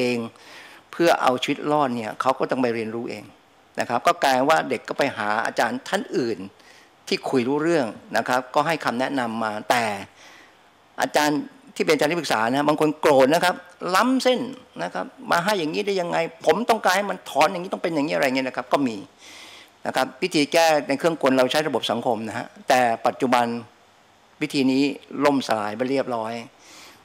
เองเพื่อเอาชีวิตรอดเนี่ยเขาก็ต้องไปเรียนรู้เองนะครับ ก็กลายว่าเด็กก็ไปหาอาจารย์ท่านอื่นที่คุยรู้เรื่องนะครับ ก็ให้คำแนะนำมาแต่อาจารย์ที่เป็นอาจารย์ที่ปรึกษานะบางคนโกรธนะครับ ล้ำเส้นนะครับ มาให้อย่างนี้ได้ยังไง ผมต้องการให้มันถอนอย่างนี้ต้องเป็นอย่างนี้อะไรเงี้ยนะครับ ก็มีนะครับวิธีแก้ในเครื่องกลเราใช้ระบบสังคมนะฮะแต่ปัจจุบันวิธีนี้ล่มสลายไปเรียบร้อย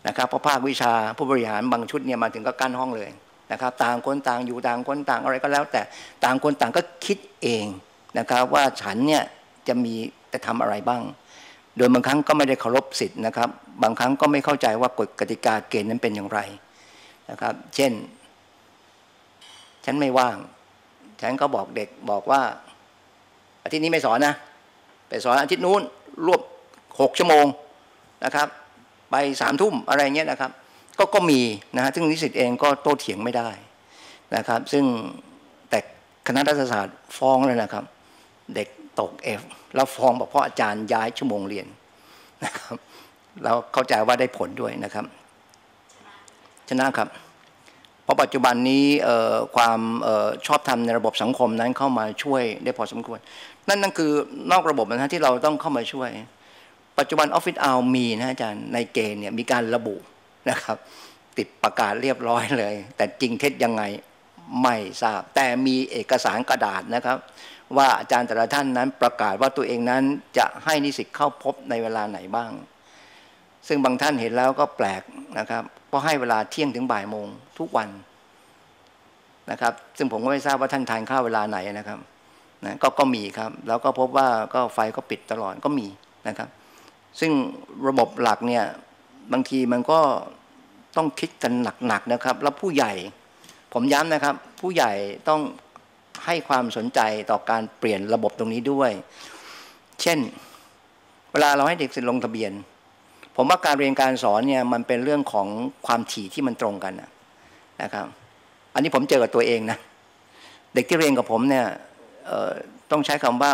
นะครับเพราะภาควิชาผู้บริหารบางชุดเนี่ยมาถึงก็กั้นห้องเลยนะครับ ต่างคนต่างอยู่ต่างคนต่างอะไรก็แล้ว แต่ต่างคนต่างก็คิดเองนะครับ ว่าฉันเนี่ยจะมีจะทำอะไรบ้าง โดยบางครั้งก็ไม่ได้เคารพสิทธิ์นะครับ บางครั้งก็ไม่เข้าใจว่ากฎกติกาเกณฑ์นั้นเป็นอย่างไรนะครับ เช่น ฉันไม่ว่าง ฉันก็บอกเด็กบอกว่า อาทิตย์นี้ไม่สอนนะไปสอนอาทิตย์นู้นรวบหกชั่วโมงนะครับ ไปสามทุ่มอะไรเงี้ยนะครับ ก็ก็มีนะฮะซึ่งนิสิตเองก็โต้เถียงไม่ได้นะครับ ซึ่งแต่คณะรัฐศาสตร์ฟ้องเลยนะครับ เด็กตกเอฟแล้วฟ้องบอกเพราะอาจารย์ย้ายชั่วโมงเรียนนะครับเราเข้าใจว่าได้ผลด้วยนะครับ ชนะครับ เพราะปัจจุบันนี้ความชอบธรรมในระบบสังคมนั้นเข้ามาช่วยได้พอสมควร นั่นนั่นคือนอกระบบนะที่เราต้องเข้ามาช่วย ปัจจุบันออฟฟิศเอามีนะอาจารย์ในเกณฑ์เนี่ยมีการระบุนะครับ ติดประกาศเรียบร้อยเลย แต่จริงเท็จยังไงไม่ทราบ แต่มีเอกสารกระดาษนะครับ ว่าอาจารย์แต่ละท่านนั้นประกาศว่าตัวเองนั้นจะให้นิสิตเข้าพบในเวลาไหนบ้าง ซึ่งบางท่านเห็นแล้วก็แปลกนะครับเพราะให้เวลาเที่ยงถึงบ่ายโมงทุกวันนะครับ ซึ่งผมก็ไม่ทราบว่าท่านทานข้าวเวลาไหนนะครับนะกก็มีครับ แล้วก็พบว่าก็ไฟก็ปิดตลอดก็มีนะครับ ซึ่งระบบหลักเนี่ยบางทีมันก็ต้องคิดกันหนักๆนะครับ แล้วผู้ใหญ่ ผมย้ำนะครับ ผู้ใหญ่ต้องให้ความสนใจต่อการเปลี่ยนระบบตรงนี้ด้วย เช่น เวลาเราให้เด็กสิทธิ์ลงทะเบียน ผมว่าการเรียนการสอนเนี่ยมันเป็นเรื่องของความถี่ที่มันตรงกันนะครับ อันนี้ผมเจอกับตัวเองนะเด็กที่เรียนกับผมเนี่ยต้องใช้คำว่า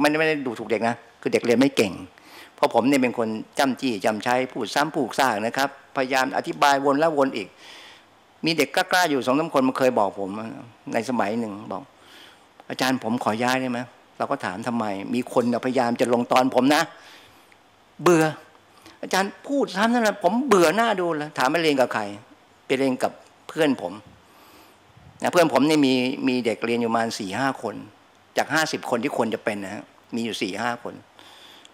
ไม่ได้ไม่ได้ดูถูกเด็กนะคือเด็กเรียนไม่เก่ง ราะผมเนี่ยเป็นคนจำจี้จำใช้พูดซ้ำพูดซากนะครับ พยายามอธิบายวนแล้ววนอีก มีเด็กกล้าๆอยู่สองสาคนมันเคยบอกผม ในสมัยหนึ่งบอก อาจารย์ผมขอย้ายได้ไหมเราก็ถามทำไม มีคนพยายามจะลงตอนผมนะ เบื่อ อาจารย์พูดซ้ำนั่นแหละผมเบื่อหน้าดูแล้วถามไปเรียนกับใคร ไปเรียนกับเพื่อนผมนะเพื่อนผมเนี่ยมีมีเด็กเรียนอยู่ประมาณสี่ห้าคน จากห้าสิบคนที่ควรจะเป็นนะฮะมีอยู่สี่ห้าคน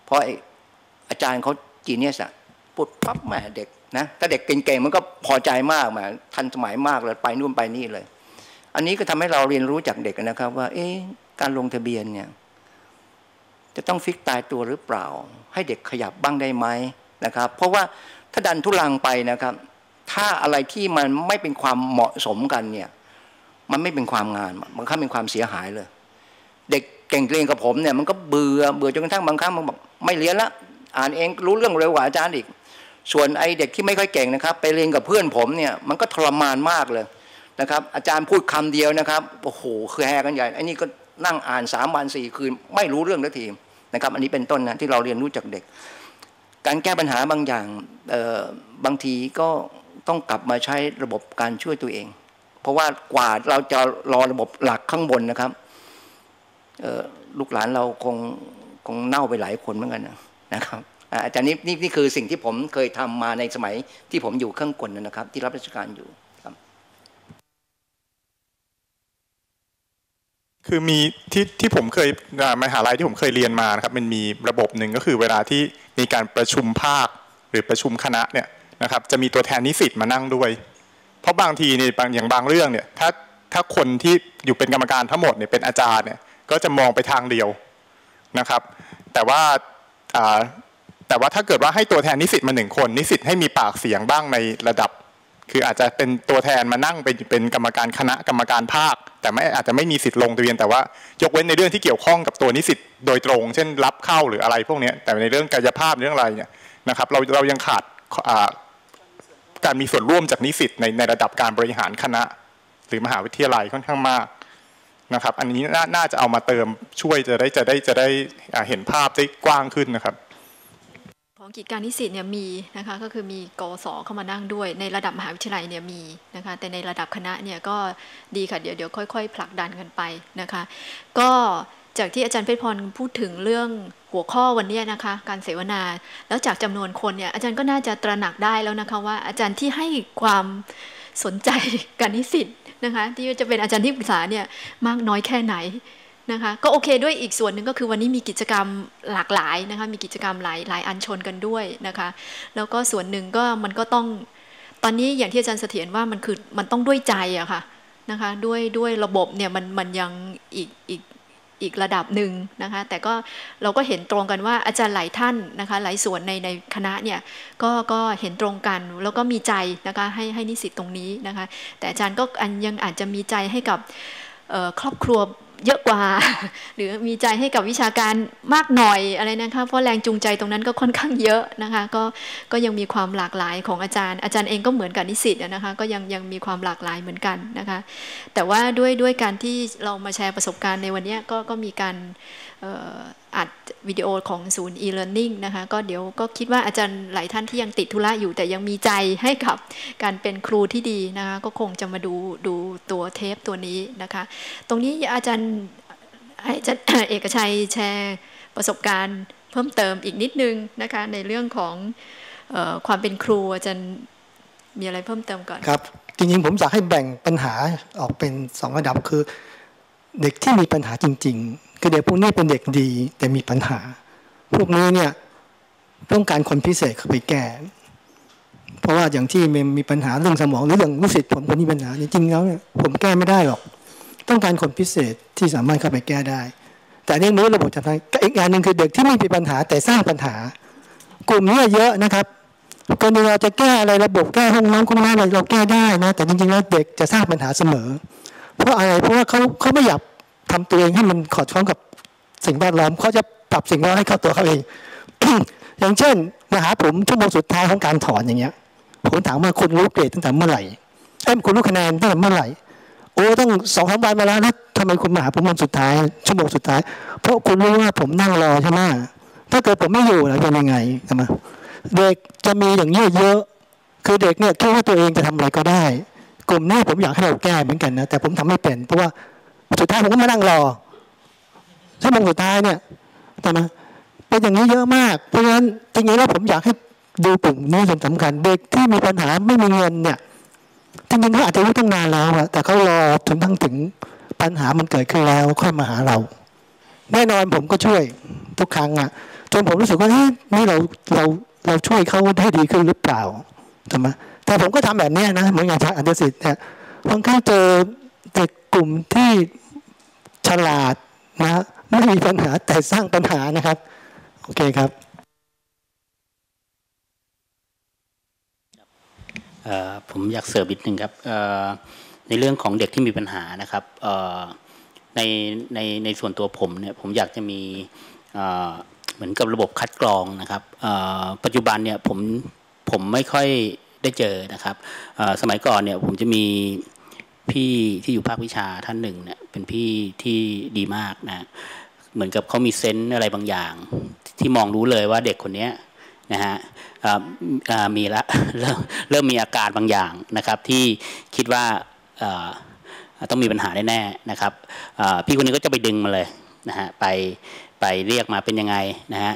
เพราะ อาจารย์เขาจีเนียสอะพูดปั๊บแม่เด็กนะถ้าเด็กเก่งๆมันก็พอใจมากมาทันสมัยมากเลยไปนู่นไปนี่เลย อันนี้ก็ทำให้เราเรียนรู้จากเด็กนะครับ ว่า เอ๊ะการลงทะเบียนเนี่ย จะต้องฟิกตายตัวหรือเปล่า ให้เด็กขยับบ้างได้ไหมนะครับ เพราะว่าถ้าดันทุลังไปนะครับ ถ้าอะไรที่มันไม่เป็นความเหมาะสมกันเนี่ย มันไม่เป็นความงานบางครั้งเป็นความเสียหายเลย เด็กเก่งเรียนกับผมเนี่ยมันก็เบื่อเบื่อจนกระทั่งบางครั้งมันบอกไม่เรียนละ อ่านเองรู้เรื่องเร็วกว่าอาจารย์อีก ส่วนไอเด็กที่ไม่ค่อยเก่งนะครับ ไปเรียนกับเพื่อนผมเนี่ยมันก็ทรมานมากเลยนะครับ อาจารย์พูดคำเดียวนะครับโอ้โหคือแหกันใหญ่ไอ้นี่ก็นั่งอ่านสามวันสี่คืนไม่รู้เรื่องทันทีนะครับ อันนี้เป็นต้นนะที่เราเรียนรู้จากเด็ก การแก้ปัญหาบางอย่างบางทีก็ต้องกลับมาใช้ระบบการช่วยตัวเอง เพราะว่ากว่าเราจะรอระบบหลักข้างบนนะครับลูกหลานเราคงคงเน่าไปหลายคนเหมือนกันนะ นะครับอาจารย์นี่นี่นี่คือสิ่งที่ผมเคยทำมาในสมัยที่ผมอยู่เครื่องกลนะครับ ที่รับราชการอยู่ครับ คือมีที่ที่ผมเคยมหาลัยที่ผมเคยเรียนมานะครับ มันมีระบบหนึ่งก็คือเวลาที่มีการประชุมภาคหรือประชุมคณะเนี่ยนะครับ จะมีตัวแทนนิสิตมานั่งด้วย เพราะบางทีเนี่ยอย่างบางเรื่องเนี่ยถ้าถ้าคนที่อยู่เป็นกรรมการทั้งหมดเนี่ยเป็นอาจารย์เนี่ยก็จะมองไปทางเดียวนะครับ แต่ว่า แต่ว่าถ้าเกิดว่าให้ตัวแทนนิสิตมาหนึ่งคน นิสิตให้มีปากเสียงบ้างในระดับ คืออาจจะเป็นตัวแทนมานั่งเป็นเป็นกรรมการคณะกรรมการภาค แต่ไม่อาจจะไม่มีสิทธิ์ลงทะเบียน แต่ว่ายกเว้นในเรื่องที่เกี่ยวข้องกับตัวนิสิตโดยตรง เช่นรับเข้าหรืออะไรพวกนี้แต่ในเรื่องกายภาพเรื่องอะไรเนี่ยนะครับ เราเรายังขาดการมีส่วนร่วมจากนิสิตในในระดับการบริหารคณะ หรือมหาวิทยาลัยค่อนข้างมาก นะครับ อันนี้น่าจะเอามาเติมช่วยจะได้จะได้จะได้เห็นภาพได้กว้างขึ้นนะครับของกิจการนิสิตเนี่ยมีนะคะก็คือมีกศเข้ามานั่งด้วย ในระดับมหาวิทยาลัยเนี่ยมีนะคะแต่ในระดับคณะเนี่ยก็ดีค่ะเดี๋ยวเดี๋ยวค่อยๆผลักดันกันไปนะคะ ก็จากที่อาจารย์เพชรพรพูดถึงเรื่องหัวข้อวันนี้นะคะการเสวนา แล้วจากจำนวนคนเนี่ยอาจารย์ก็น่าจะตระหนักได้แล้วนะคะว่าอาจารย์ที่ให้ความสนใจการนิสิต นะคะที่จะเป็นอาจารย์ที่ปรึกษาเนี่ยมากน้อยแค่ไหนนะคะก็โอเคด้วยอีกส่วนหนึ่งก็คือวันนี้มีกิจกรรมหลากหลายนะคะมีกิจกรรมหลายหลายอันชนกันด้วยนะคะแล้วก็ส่วนหนึ่งก็มันก็ต้องตอนนี้อย่างที่อาจารย์เสถียรว่ามันคือมันต้องด้วยใจอะค่ะนะคะด้วยด้วยระบบเนี่ยมันมันยังอีกอีก อีกระดับหนึ่งนะคะแต่ก็เราก็เห็นตรงกันว่าอาจารย์หลายท่านนะคะหลายส่วนในในคณะเนี่ยก็ก็เห็นตรงกันแล้วก็มีใจนะคะให้ให้นิสิตตรงนี้นะคะแต่อาจารย์ก็ยังอาจจะมีใจให้กับครอบครัว เยอะกว่า หรือมีใจให้กับวิชาการมากหน่อยอะไรนะคะเพราะแรงจูงใจตรงนั้นก็ค่อนข้างเยอะนะคะก็ก็ยังมีความหลากหลายของอาจารย์ อาจารย์เองก็เหมือนกับนิสิตนะคะก็ยังยังมีความหลากหลายเหมือนกันนะคะแต่ว่าด้วยด้วยการที่เรามาแชร์ประสบการณ์ในวันนี้ก็ก็มีการอัดวิดีโอของศูนย์ e-learning นะคะ ก็เดี๋ยวก็คิดว่าอาจารย์หลายท่านที่ยังติดธุระอยู่ แต่ยังมีใจให้กับการเป็นครูที่ดีนะคะ ก็คงจะมาดูดูตัวเทปตัวนี้นะคะ ตรงนี้อาจารย์อาจารย์เอกชัยแชร์ประสบการณ์เพิ่มเติมอีกนิดนึงนะคะ ในเรื่องของอความเป็นครูอาจารย์มีอะไรเพิ่มเติมก่อนครับ จริงๆผมอยากให้แบ่งปัญหาออกเป็นสองระดับคือ เด็กที่มีปัญหาจริงๆ คือเด็กพวกนี้เป็นเด็กดี แต่มีปัญหา พวกนี้เนี่ยต้องการคนพิเศษเข้าไปแก้ เพราะว่าอย่างที่มีปัญหาเรื่องสมองหรืออย่างรู้สึกผมคนนี้ปัญหาจริงๆแล้วเนี่ยผมแก้ไม่ได้หรอก ต้องการคนพิเศษที่สามารถเข้าไปแก้ได้ แต่เรื่องนี้ระบบจะทำอีกอย่างหนึ่งคือเด็กที่ไม่มีปัญหาแต่สร้างปัญหา กลุ่มนี้เยอะนะครับกรณีเราจะแก้อะไรระบบแก้ห้องน้ำห้องน้ำอะไรเราแก้ได้นะแต่จริงๆแล้วเด็กจะสร้างปัญหาเสมอ เพราะอะไรเพราะว่าเขาเขาไม่อยาก ทำตัวเองให้มันขอดคล้องกับสิ่งแวดล้อมเขาจะปรับสิ่งแวดล้อมให้เข้าตัวเขาเอง อย่างเช่นมาหาผมชั่วโมงสุดท้ายของการถอนอย่างเงี้ยผมถามว่าคุณรู้เกรดตั้งแต่เมื่อไหร่เอ้คุณรู้คะแนนตั้งแต่เมื่อไหร่โอ้ต้องสองสามวันมาแล้วนะทำไมคุณมาหาผมวันสุดท้าย ชั่วโมงสุดท้าย เพราะคุณรู้ว่าผมนั่งรอใช่ไหมถ้าเกิดผมไม่อยู่แล้วจะยังไงใช่ไหมเด็กจะมีอย่างนี้เยอะ คือเด็กเนี่ยคิดว่าตัวเองจะทำอะไรก็ได้ กลุ่มนี้ผมอยากให้เราแก้เหมือนกันนะแต่ผมทำไม่เป็นเพราะว่า สุดท้ายผมก็มานั่งรอชั่วโมงสุดท้ายเนี่ยแต่นะเป็นอย่างนี้เยอะมาก เพราะฉะนั้นจริงๆแล้วผมอยากให้ดูกลุ่มนี้เป็นสำคัญ เด็กที่มีปัญหาไม่มีเงินเนี่ยจริงๆเขาอาจจะรู้ตั้งนานแล้วอะแต่เขารอถึงทั้งถึงปัญหามันเกิดขึ้นแล้วค่อยมาหาเรา แน่นอนผมก็ช่วยทุกครั้งอะจนผมรู้สึกว่าเฮ้ยนี่เราเราเราช่วยเขาได้ดีขึ้นหรือเปล่าใช่ไหมแต่ผมก็ทำแบบนี้นะเหมือนอย่างอันเดสิตเนี่ยบางครั้งเจอเด็กกลุ่มที่ ฉลาดนะไม่มีปัญหาแต่สร้างปัญหานะครับ โอเคครับผมอยากเสริมอีกหนึ่งครับในเรื่องของเด็กที่มีปัญหานะครับในในในส่วนตัวผมเนี่ยผมอยากจะมีเหมือนกับระบบคัดกรองนะครับปัจจุบันเนี่ยผมผมไม่ค่อยได้เจอนะครับสมัยก่อนเนี่ยผมจะมี พี่ที่อยู่ภาควิชาท่านหนึ่งเนี่ยเป็นพี่ที่ดีมากนะเหมือนกับเขามีเซนส์อะไรบางอย่าง ที่มองรู้เลยว่าเด็กคนนี้นะฮะมีละเริ่มเริ่มมีอาการบางอย่างนะครับที่คิดว่าต้องมีปัญหาแน่ๆนะครับพี่คนนี้ก็จะไปดึงมาเลยนะฮะไปไปเรียกมาเป็นยังไงนะฮะ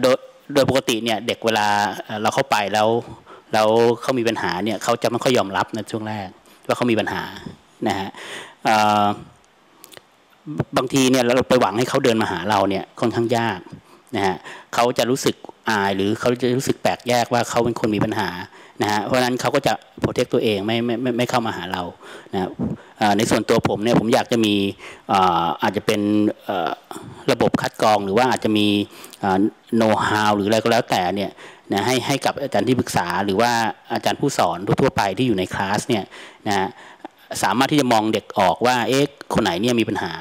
โดยโดยปกติเนี่ยเด็กเวลาเราเข้าไปแล้ว แล้วเขามีปัญหาเนี่ยเขาจะไม่ค่อยยอมรับในช่วงแรกว่าเขามีปัญหานะฮะบางทีเนี่ยเราไปหวังให้เขาเดินมาหาเราเนี่ยค่อนข้างยากนะฮะเขาจะรู้สึกอายหรือเขาจะรู้สึกแปลกแยกว่าเขาเป็นคนมีปัญหานะฮะเพราะฉะนั้นเขาก็จะโปรเทคตัวเองไม่ไม่ไม่ไม่เข้ามาหาเรานะในส่วนตัวผมเนี่ยผมอยากจะมีอาจจะเป็นระบบคัดกรองหรือว่าอาจจะมีโน้ตฮาวหรืออะไรก็แล้วแต่เนี่ย นะให้ให้กับอาจารย์ที่ปรึกษา หรือว่าอาจารย์ผู้สอนทั่วไปที่อยู่ในคลาสเนี่ยนะสามารถที่จะมองเด็กออกว่าเอ๊ะคนไหนเนี่ยมีปัญหา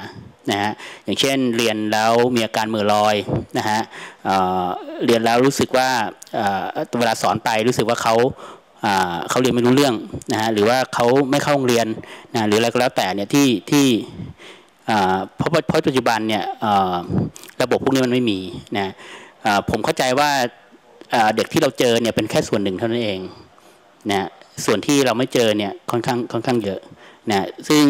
นะฮะอย่างเช่นเรียนแล้วมีอาการเมื่อลอยนะฮะเเรียนแล้วรู้สึกว่าเวลาสอนไปรู้สึกว่าเขาเขาเรียนไม่รู้เรื่องนะฮะหรือว่าเขาไม่เข้าโรงเรียนนะหรืออะไรก็แล้วแต่เนี่ยที่ที่เพราะเพราะปัจจุบันเนี่ยระบบพวกนี้มันไม่มีนะผมเข้าใจว่า เด็กที่เราเจอเนี่ยเป็นแค่ส่วนหนึ่งเท่านั้นเองนะส่วนที่เราไม่เจอเนี่ยค่อนข้างค่อนข้างเยอะนะซึ่ง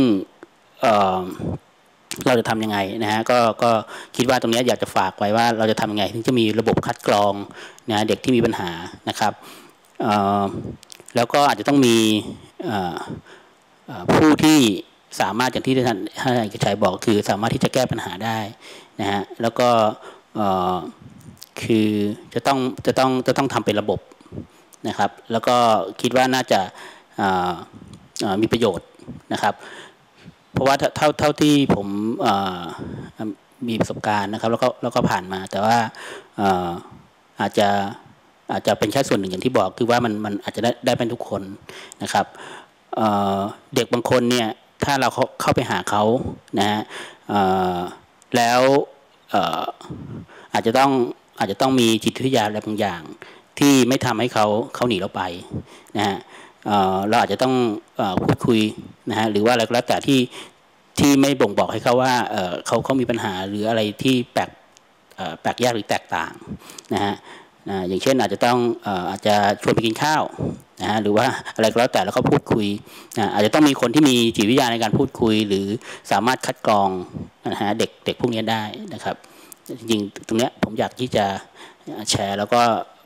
เราจะทํำยังไงนะฮะก็ก็คิดว่าตรงนี้อยากจะฝากไว้ว่าเราจะทำยังไงถึงจะมีระบบคัดกรองนะเด็กที่มีปัญหานะครับแล้วก็อาจจะต้องมีผู้ที่สามารถอย่างที่ท่านท่านเอกชัยบอกคือสามารถที่จะแก้ปัญหาได้นะฮะแล้วก็ คือจะต้องจะต้องจะต้องทำเป็นระบบนะครับ แล้วก็คิดว่าน่าจะมีประโยชน์นะครับ เพราะว่าเท่าเท่าที่ผมมีประสบการณ์นะครับ แล้วก็แล้วก็ผ่านมา แต่ว่าอาจจะอาจจะเป็นแค่ส่วนหนึ่งอย่างที่บอกคือว่ามันมันอาจจะได้ได้เป็นทุกคนนะครับเด็กบางคนเนี่ยถ้าเราเข้าไปหาเขานะฮะแล้วอาจจะต้อง อาจจะต้องมีจิตวิทยาอะไรบางอย่าง ที่ไม่ทำให้เขาเขาหนีเราไปนะฮะเราอาจจะต้องพูดคุยนะฮะหรือว่าอะไรก็แล้วแต่ที่ที่ไม่บ่งบอกให้เขาว่าเขาเขามีปัญหาหรืออะไรที่แปลกแปลกแยกหรือแตกต่างนะฮะอย่างเช่นอาจจะต้องอาจจะชวนไปกินข้าวนะฮะหรือว่าอะไรก็แล้วแต่แล้วก็พูดคุยนะอาจจะต้องมีคนที่มีจิตวิทยาในการพูดคุย หรือสามารถคัดกรองนะฮะเด็กเด็กพวกนี้ได้นะครับ จริงตรงเนี้ยผมอยากที่จะแชร์แล้วก็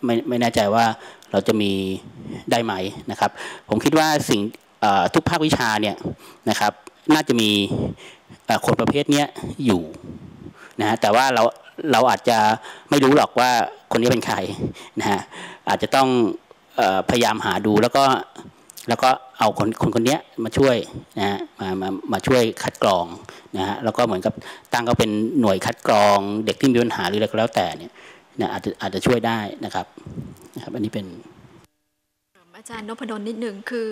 ไม่ไม่แน่ใจว่าเราจะมีได้ไหมนะครับ ผมคิดว่าสิ่งทุกภาควิชาเนี่ยนะครับ น่าจะมีคนประเภทนี้อยู่นะฮะแต่ว่าเราเราอาจจะไม่รู้หรอกว่าคนนี้เป็นใครนะฮะอาจจะต้องพยายามหาดูแล้วก็ แล้วก็เอาคนคนคนนี้มาช่วยนะฮะมามามาช่วยคัดกรองนะฮะแล้วก็เหมือนกับตั้งก็เป็นหน่วยคัดกรอง เด็กที่มีปัญหาหรืออะไรก็แล้วแต่เนี่ยนะอาจจะอาจจะช่วยได้นะครับนะครับ อันนี้เป็นอาจารย์นพดลนิดหนึ่งคือ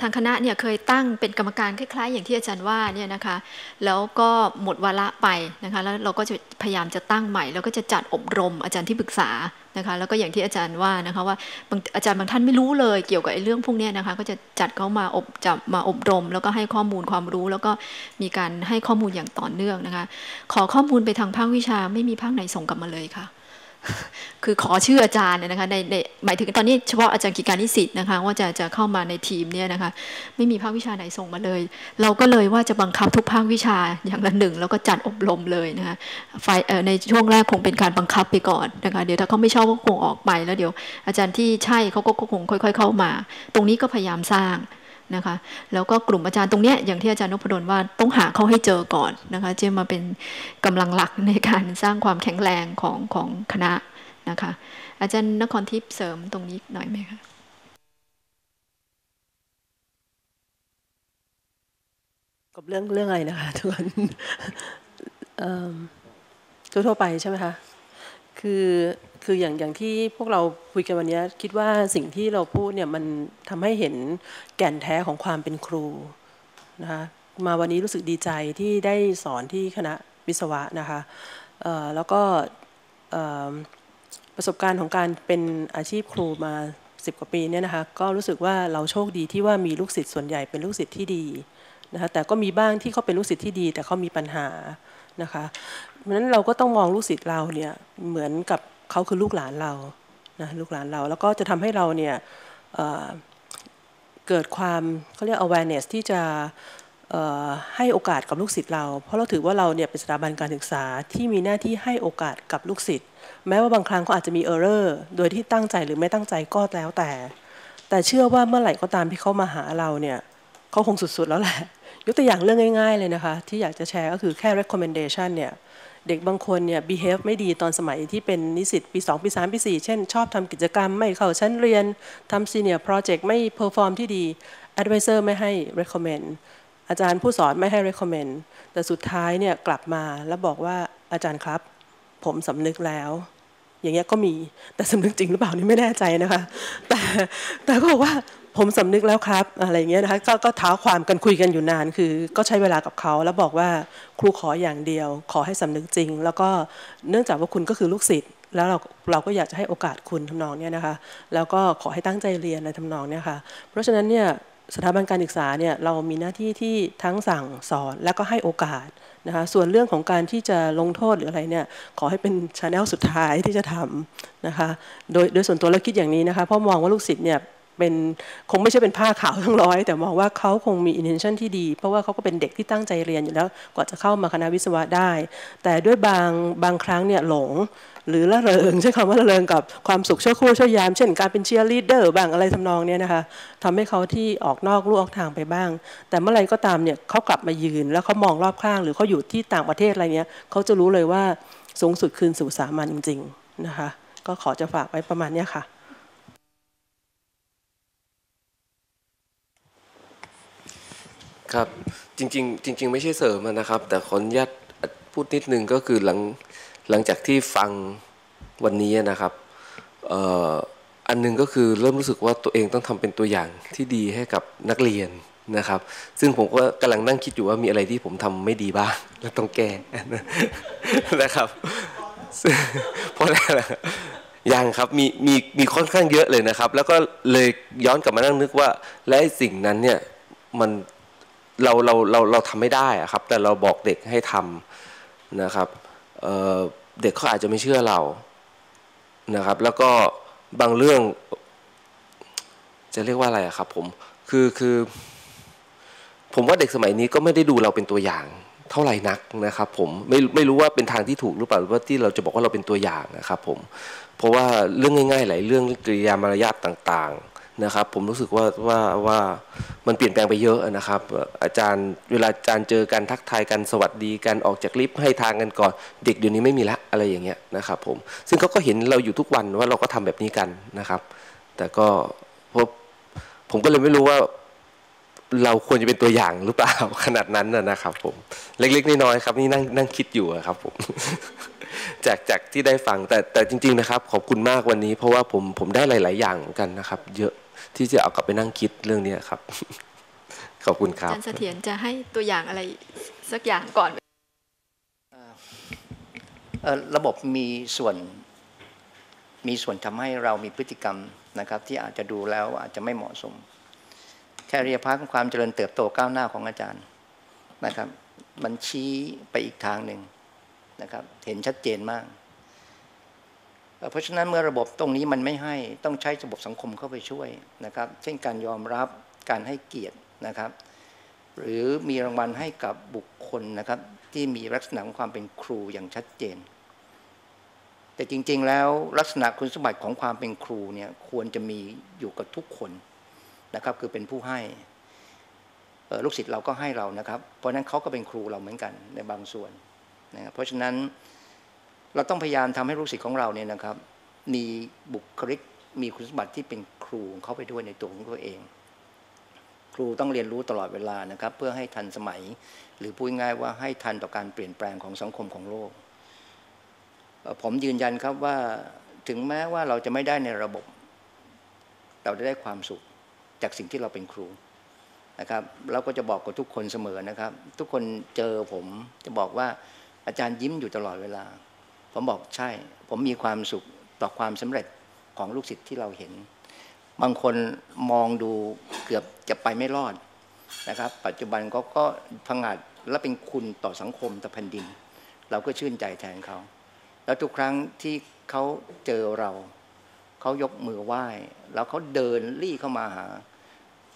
ทางคณะเนี่ยเคยตั้งเป็นกรรมการคล้ายๆ อย่างที่อาจารย์ว่าเนี่ยนะคะแล้วก็หมดวาระไปนะคะแล้วเราก็จะพยายามจะตั้งใหม่ แล้วก็จะจัดอบรมอาจารย์ที่ปรึกษานะคะแล้วก็อย่างที่อาจารย์ว่านะคะว่าอาจารย์บางท่านไม่รู้เลยเกี่ยวกับไอ้เรื่องพวกนี้นะคะก็จะจัดเขามาอบจะมาอบรม แล้วก็ให้ข้อมูลความรู้ แล้วก็มีการให้ข้อมูลอย่างต่อเนื่องนะคะขอข้อมูลไปทางภาควิชาไม่มีภาคไหนส่งกลับมาเลยค่ะ คือขอชื่ออาจารย์นะคะในในหมายถึงตอนนี้เฉพาะอาจารย์กิการนิสิตนะคะว่าจะจะเข้ามาในทีมเนี่ยนะคะไม่มีภาควิชาไหนส่งมาเลย เราก็เลยว่าจะบังคับทุกภาควิชาอย่างละหนึ่งแล้วก็จัดอบรมเลยนะคะไฟในช่วงแรกคงเป็นการบังคับไปก่อนนะคะเดี๋ยวถ้าเขาไม่ชอบก็คงออกไปแล้วเดี๋ยว อาจารย์ที่ใช่เขาก็คงค่อย ๆ เข้ามา ตรงนี้ก็พยายามสร้าง นะคะแล้วก็กลุ่มอาจารย์ตรงเนี้ยอย่างที่อาจารย์นพดลว่าต้องหาเขาให้เจอก่อนนะคะจะมาเป็นกำลังหลักในการสร้างความแข็งแรงของของคณะนะคะอาจารย์นครทิพย์เสริมตรงนี้หน่อยไหมคะกับเรื่องเรื่องอะไรนะคะทุกคนทั่วไปใช่ไหมคะ คือคืออย่างอย่างที่พวกเราคุยกันวันนี้คิดว่าสิ่งที่เราพูดเนี่ยมันทำให้เห็นแก่นแท้ของความเป็นครูนะคะมาวันนี้รู้สึกดีใจที่ได้สอนที่คณะวิศวะนะคะแล้วก็ประสบการณ์ของการเป็นอาชีพครูมาสิบกว่าปีเนี่ยนะคะก็รู้สึกว่าเราโชคดีที่ว่ามีลูกศิษย์ส่วนใหญ่เป็นลูกศิษย์ที่ดีนะคะแต่ก็มีบ้างที่เขาเป็นลูกศิษย์ที่ดี แต่เขามีปัญหานะคะ เพราะฉะนั้นเราก็ต้องมองลูกศิษย์เราเนี่ยเหมือนกับเขาคือลูกหลานเรานะลูกหลานเราแล้วก็จะทำให้เราเนี่ยเเกิดความเขาเรียก awareness ที่จะให้โอกาสกับลูกศิษย์เรา เพราะเราถือว่าเราเนี่ยเป็นสถาบันการศึกษาที่มีหน้าที่ให้โอกาสกับลูกศิษย์แม้ว่าบางครั้งเขาอาจจะมีเออร์เรอร์โดยที่ตั้งใจหรือไม่ตั้งใจก็แล้วแต่ แต่เชื่อว่าเมื่อไหร่ก็ตามที่เขามาหาเราเนี่ยเขาคงสุดๆแล้วแหละ ยกตัวอย่างเรื่องง่าย ๆ เลยนะคะ ที่อยากจะแชร์ก็คือแค่ recommendation เนี่ย เด็กบางคนเนี่ย behave ไม่ดีตอนสมัยที่เป็นนิสิตปี 2 ปี 3 ปี 4 เช่น ชอบทำกิจกรรมไม่เข้าชั้นเรียนทำ senior project ไม่ perform ที่ดี advisor ไม่ให้ recommend อาจารย์ผู้สอนไม่ให้ recommend แต่สุดท้ายเนี่ยกลับมาแล้วบอกว่าอาจารย์ครับ ผมสำนึกแล้วอย่างเงี้ยก็มีแต่สำนึกจริงหรือเปล่านี่ไม่แน่ใจนะคะ แต่แต่ก็บอกว่า ผมสำนึกแล้วครับอะไรเงี้ยนะคะก็ก็ท้าความกันคุยกันอยู่นานคือ ก็ใช้เวลากับเขาแล้วบอกว่าครูขออย่างเดียว ขอให้สำนึกจริง แล้วก็เนื่องจากว่าคุณก็คือลูกศิษย์แล้วเราเราก็อยากจะให้โอกาสคุณทำนองเนี้ยนะคะ แล้วก็ขอให้ตั้งใจเรียนในทำนองเนี้ยค่ะ เพราะฉะนั้นเนี่ยสถาบันการศึกษาเนี่ยเรามีหน้าที่ที่ทั้งสั่งสอนแล้วก็ให้โอกาสนะคะส่วนเรื่องของการที่จะลงโทษหรืออะไรเนี่ยขอให้เป็นชาแนลสุดท้ายที่จะทำนะคะโดยโดยส่วนตัวเราคิดอย่างนี้นะคะเพราะมองว่าลูกศิษย์เนี่ย เป็นคงไม่ใช่เป็นผ้าขาวทั้งร้อย แต่มองว่าเขาคงมี intention ที่ดี เพราะว่าเขาก็เป็นเด็กที่ตั้งใจเรียนอยู่แล้วกว่าจะเข้ามาคณะวิศวะได้ แต่ด้วยบางบางครั้งเนี่ยหลงหรือละเริงใช้คำว่าละเริงกับความสุขชั่วครู่ชั่วยาม เช่นการเป็นเชียร์ลีดเดอร์บ้างอะไรทำนองเนี้ยนะคะทำให้เขาที่ออกนอกลู่ออกทางไปบ้าง แต่เมื่อไรก็ตามเนี่ยเขากลับมายืน แล้วเขามองรอบข้าง หรือเขาอยู่ที่ต่างประเทศอะไรเนี้ยเขาจะรู้เลยว่าสูงสุดคืนสู่สามัญจริง ๆนะคะ ก็ขอจะฝากไว้ประมาณเนี้ยค่ะ ครับจริงๆจริง ๆ ไม่ใช่เสริมนะครับ แต่ขออนุญาตพูดนิดนึงก็คือหลังหลังจากที่ฟังวันนี้นะครับเอ่ออันหนึงก็คือเริ่มรู้สึกว่าตัวเองต้องทำเป็นตัวอย่างที่ดีให้กับนักเรียนนะครับ ซึ่งผมก็กำลังนั่งคิดอยู่ว่ามีอะไรที่ผมทำไม่ดีบ้าง และต้องแก้นะครับเพราะอะไรล่ะยังครับมีมีมีค่อนข้างเยอะเลยนะครับ แล้วก็เลยย้อนกลับมานั่งนึกว่าและสิ่งนั้นเนี่ยมัน เราเราเราเราทำไม่ได้อะครับ แต่เราบอกเด็กให้ทำนะครับเเด็กเขาอาจจะไม่เชื่อเรานะครับ แล้วก็บางเรื่อง จะเรียกว่าอะไรอะครับ ผมคือคือ ผมว่าเด็กสมัยนี้ก็ไม่ได้ดูเราเป็นตัวอย่าง เท่าไหร่นักนะครับ ผมไม่ไม่รู้ว่าเป็นทางที่ถูกหรือเปล่าหรือว่าที่เราจะบอกว่าเราเป็นตัวอย่างนะครับ ผม เพราะว่าเรื่องง่ายๆหลายเรื่องกริยามารยาทต่าง ๆ นะครับ ผมรู้สึกว่าว่าว่ามันเปลี่ยนแปลงไปเยอะนะครับ อาจารย์เวลาอาจารย์เจอกันทักทายกันสวัสดีกันออกจากลิฟต์ให้ทางกันก่อน เด็กเดี๋ยวนี้ไม่มีละอะไรอย่างเงี้ยนะครับผมซึ่งเขาก็เห็นเราอยู่ทุกวันว่าเราก็ทำแบบนี้กันนะครับ แต่ก็พบผมก็เลยไม่รู้ว่าเราควรจะเป็นตัวอย่างหรือเปล่าขนาดนั้นนะครับผมเล็กๆน้อยๆครับนี่นั่งนั่งคิดอยู่ครับผมจากจากที่ได้ฟังแต่แต่จริง ๆนะครับ ขอบคุณมากวันนี้ เพราะว่าผมผมได้หลาย ๆ อย่างกันนะครับ เยอะ ที่จะเอากลับไปนั่งคิดเรื่องเนี้ยครับ ขอบคุณคอารับจารย์เสถียรจะให้ตัวอย่างอะไรสักอย่างก่อนเอ่อระบบมีส่วนมีส่วนทำให้เรามีพฤติกรรมนะครับ ที่อาจจะดูแล้วอาจจะไม่เหมาะสม แค่เรียพักความเจริญเติบโตก้าวหน้าของอาจารย์นะครับ มันชี้ไปอีกทางหนึ่งนะครับ เห็นชัดเจนมาก เพราะฉะนั้นเมื่อระบบตรงนี้มันไม่ให้ต้องใช้ระบบสังคมเข้าไปช่วยนะครับ เช่นการยอมรับการให้เกียรตินะครับ หรือมีรางวัลให้กับบุคคลนะครับ ที่มีลักษณะของความเป็นครูอย่างชัดเจน แต่จริง ๆ แล้วลักษณะคุณสมบัติของความเป็นครูเนี่ยควรจะมีอยู่กับทุกคนนะครับ คือเป็นผู้ให้ลูกศิษย์เราก็ให้เรานะครับ เพราะฉะนั้นเขาก็เป็นครูเราเหมือนกันในบางส่วนนะครับเพราะฉะนั้น เราต้องพยายามทำให้ลูกศิษย์ของเราเนี่ยนะครับ มีบุคลิกมีคุณสมบัติที่เป็นครูของเขาไปด้วยในตัวของตัวเอง ครูต้องเรียนรู้ตลอดเวลานะครับ เพื่อให้ทันสมัย หรือพูดง่ายว่าให้ทันต่อการเปลี่ยนแปลงของสังคมของโลก ผมยืนยันครับว่าถึงแม้ว่าเราจะไม่ได้ในระบบ เราจะได้ความสุขจากสิ่งที่เราเป็นครูนะครับเราก็จะบอกกับทุกคนเสมอนะครับ ทุกคนเจอผมจะบอกว่าอาจารย์ยิ้มอยู่ตลอดเวลา ผมบอกใช่ ผมมีความสุขต่อความสำเร็จของลูกศิษย์ที่เราเห็น บางคนมองดูเกือบจะไปไม่รอดนะครับ ปัจจุบันก็ก็พังอาจและเป็นคุณต่อสังคมต่อแผ่นดิน เราก็ชื่นใจแทนเขา แล้วทุกครั้งที่เขาเจอเรา เขายกมือไหว้ แล้วเขาเดินรี่เข้ามาหา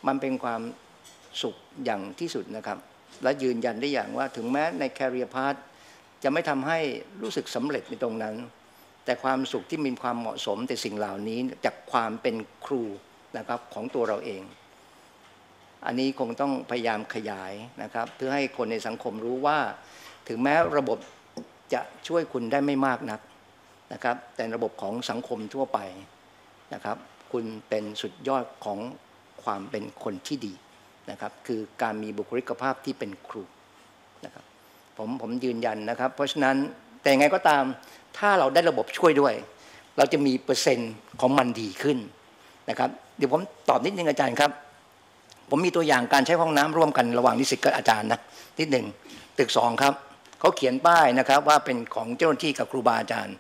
มันเป็นความสุขอย่างที่สุดนะครับ และยืนยันได้อย่างว่าถึงแม้ในแคริเอร์พาร์ท จะไม่ทำให้รู้สึกสำเร็จในตรงนั้น แต่ความสุขที่มีความเหมาะสมแต่สิ่งเหล่านี้จากความเป็นครูนะครับของตัวเราเอง อันนี้คงต้องพยายามขยายนะครับ เพื่อให้คนในสังคมรู้ว่า ถึงแม้ระบบจะช่วยคุณได้ไม่มากนักนะครับ แต่ระบบของสังคมทั่วไปนะครับ คุณเป็นสุดยอดของความเป็นคนที่ดีนะครับ คือการมีบุคลิกภาพที่เป็นครูนะครับ ผมผมยืนยันนะครับ เพราะฉะนั้นแต่ยังไงก็ตามถ้าเราได้ระบบช่วยด้วย เราจะมีเปอร์เซ็นต์ของมันดีขึ้นนะครับเดี๋ยวผมตอบนิดนึงอาจารย์ครับ ผมมีตัวอย่างการใช้ห้องน้ำร่วมกันระหว่างนิสิตกับอาจารย์นะนิดหนึ่งตึกสองครับเขาเขียนป้ายนะครับว่าเป็นของเจ้าหน้าที่กับครูบาอาจารย์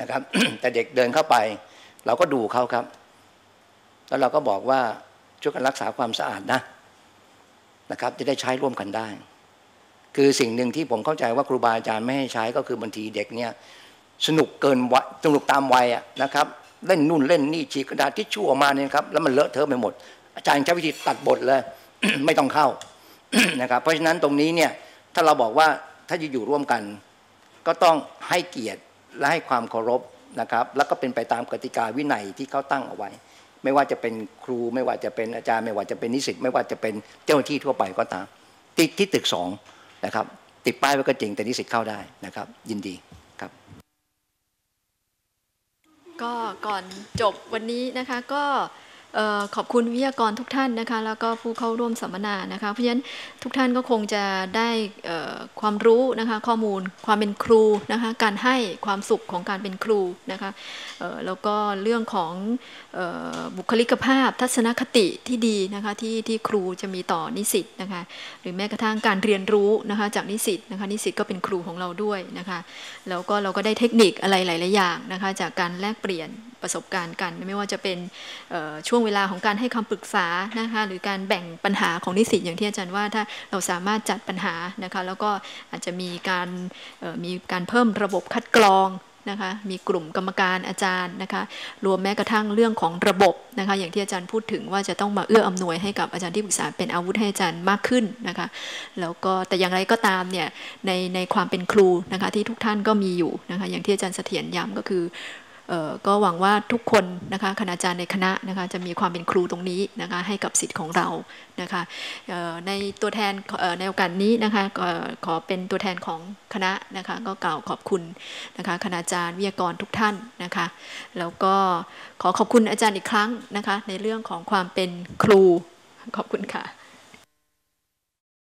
นะครับ แต่เด็กเดินเข้าไป เราก็ดูเขาครับ แล้วเราก็บอกว่าช่วยกันรักษาความสะอาดนะนะครับ จะได้ใช้ร่วมกันได้ คือสิ่งหนึ่งที่ผมเข้าใจว่าครูบาอาจารย์ไม่ให้ใช้ก็คือบางทีเด็กเนี่ยสนุกเกินวัยสนุกตามวัยอะนะครับเล่นนู่นเล่นนี่ฉีกกระดาษทิชชู่ออกมาเนี่ยครับแล้วมันเลอะเทอะไปหมด อาจารย์ใช้วิธีตัดบทเลย ไม่ต้องเข้านะครับเพราะฉะนั้นตรงนี้เนี่ยถ้าเราบอกว่าถ้าจะอยู่ร่วมกัน ก็ต้องให้เกียรติและให้ความเคารพนะครับ แล้วก็เป็นไปตามกติกาวินัยที่เขาตั้งเอาไว้ ไม่ว่าจะเป็นครูไม่ว่าจะเป็นอาจารย์ ไม่ว่าจะเป็นนิสิตไม่ว่าจะเป็นเจ้าหน้าที่ทั่วไปก็ตามติดที่ตึกสอง นะครับ ติดป้ายไว้ก็จริงแต่นิสิตเข้าได้นะครับ ยินดีครับ ก็ก่อนจบวันนี้นะคะก็ ขอบคุณวิทยากรทุกท่านนะคะ แล้วก็ผู้เข้าร่วมสัมมนานะคะ เพราะฉะนั้นทุกท่านก็คงจะได้ความรู้นะคะ ข้อมูลความเป็นครูนะคะ การให้ความสุขของการเป็นครูนะคะแล้วก็เรื่องของออบุคลิกภาพทัศนคติที่ดีนะคะที่ที่ครูจะมีต่อนิสิตนะคะ หรือแม้กระทั่งการเรียนรู้นะคะจากนิสิตนะคะ นิสิตก็เป็นครูของเราด้วยนะคะ แล้วก็เราก็ได้เทคนิคอะไรหลาย ๆ อย่างนะคะ จากการแลกเปลี่ยน ประสบการณ์กัน ไม่ว่าจะเป็นช่วงเวลาของการให้คำปรึกษานะคะหรือการแบ่งปัญหาของนิสิตอย่างที่อาจารย์ว่าถ้าเราสามารถจัดปัญหานะคะแล้วก็อาจจะมีการมีการเพิ่มระบบคัดกรองนะคะมีกลุ่มกรรมการอาจารย์นะคะรวมแม้กระทั่งเรื่องของระบบนะคะอย่างที่อาจารย์พูดถึงว่าจะต้องมาเอื้ออำนวยให้กับอาจารย์ที่ปรึกษาเป็นอาวุธให้อาจารย์มากขึ้นนะคะแล้วก็แต่อย่างไรก็ตามเนี่ยในในความเป็นครูนะคะที่ทุกท่านก็มีอยู่นะคะอย่างที่อาจารย์เสถียรย้ำก็คือ ก็หวังว่าทุกคนนะคะคณาจารย์ในคณะนะคะจะมีความเป็นครูตรงนี้นะคะให้กับสิทธิ์ของเรานะคะในตัวแทนในโอกาสนี้นะคะก็ขอเป็นตัวแทนของคณะนะคะก็กล่าวขอบคุณนะคะคณาจารย์วิทยากรทุกท่านนะคะแล้วก็ขอขอบคุณอาจารย์อีกครั้งนะคะในเรื่องของความเป็นครูขอบคุณค่ะ